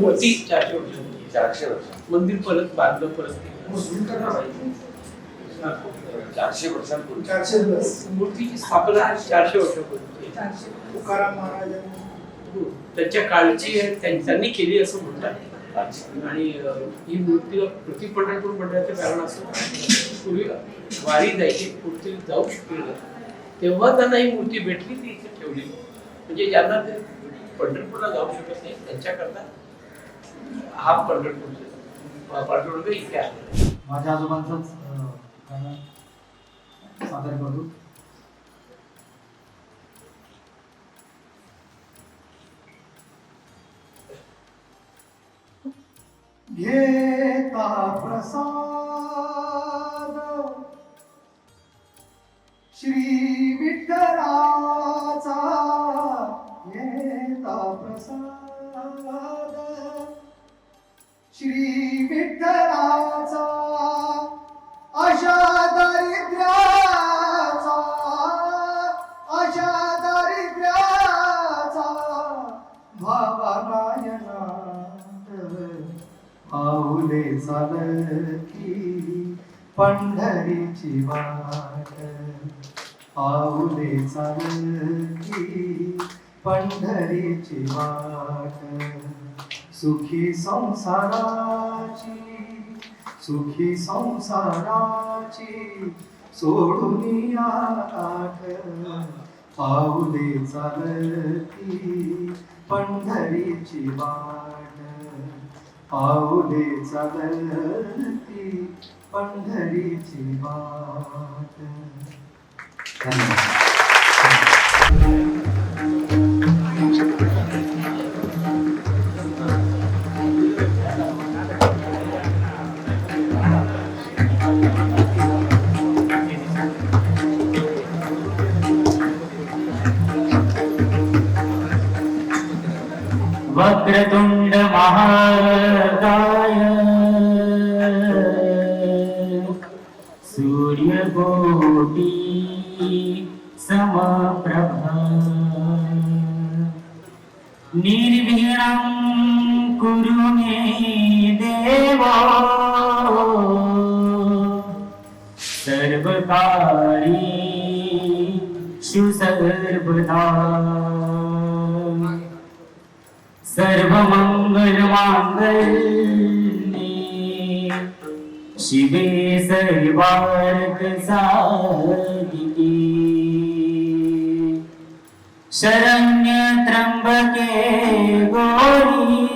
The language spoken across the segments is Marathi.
मूर्ती चारशे वर्ष चारशे वर्ष. मंदिर परत बांधलं परत केलं. हा. चारशे वर्षांपूर्वी. चारशे मूर्तीची स्थापना चारशे वर्षापूर्वी तुकाराम महाराजांनी. त्यांच्या काळची आहे, त्यां- त्यांनी केली असं म्हणतात. अच्छा. आणि अ, ही मूर्ती प्रति पंढरपूर मंडळाचं कारण असं पूर्वी वारी जायची मूर्ती जाऊ शकली नाही. तेव्हा त्यांना ही मूर्ती भेटली ती इथे ठेवली. म्हणजे ज्यांना ते पंढरपूरला जाऊ शकत नाही त्यांच्याकरता हा पंढरपूर पांडुरंग इथे आहे. माझ्या आजोबांचंच गाणं सादर करतो घेता प्रसाद पाऊले चालती पंढरीची वाट. पाऊले चालती पंढरीची वाट. सुखी संसाराची सुखी संसाराची सोडून आठ. पाऊले चालती पंढरीची वाट. पाऊले चालती पंढरीची वाट. धन्यवाद. वक्रतुण्ड महाकाय सूर्यकोटि समप्रभा। निर्विघ्नं कुरु मे देव। सर्वकार्येषु सर्वदा। सर्व सर्वमङ्गलमाङ्गल्ये शिवे सर्वार्थसाधिके शरण्यत्र्यम्बके गौरी।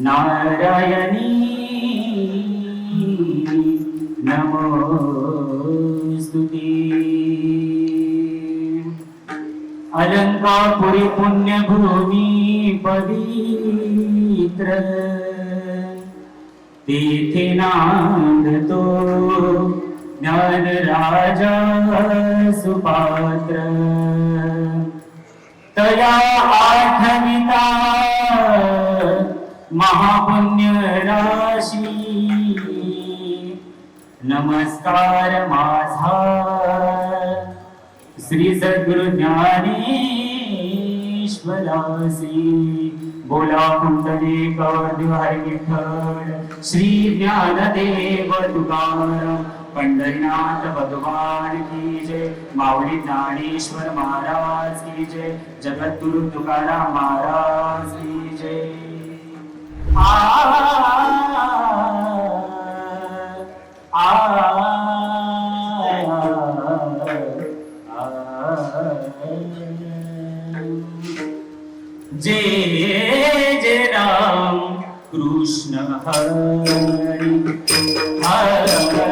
नारायणी। नमोस्तुते अलंकापुरी पुण्यभूमी पवित्र। तेथे नांदतो ज्ञान राजा सुपात्र। तया आठविता महापुण्य राशी नमस्कार माझा श्री सद्गुरु ज्ञानेश्वरासी. बोला कुंडली हरी विठ्ठल. श्री ज्ञानदेव तुकाराम. पंढरीनाथ भगवान की जय. माऊली ज्ञानेश्वर महाराज की जय. जगद्गुरु तुकाराम महाराज की जय. आ જય જય રામ કૃષ્ણ હરે હરે.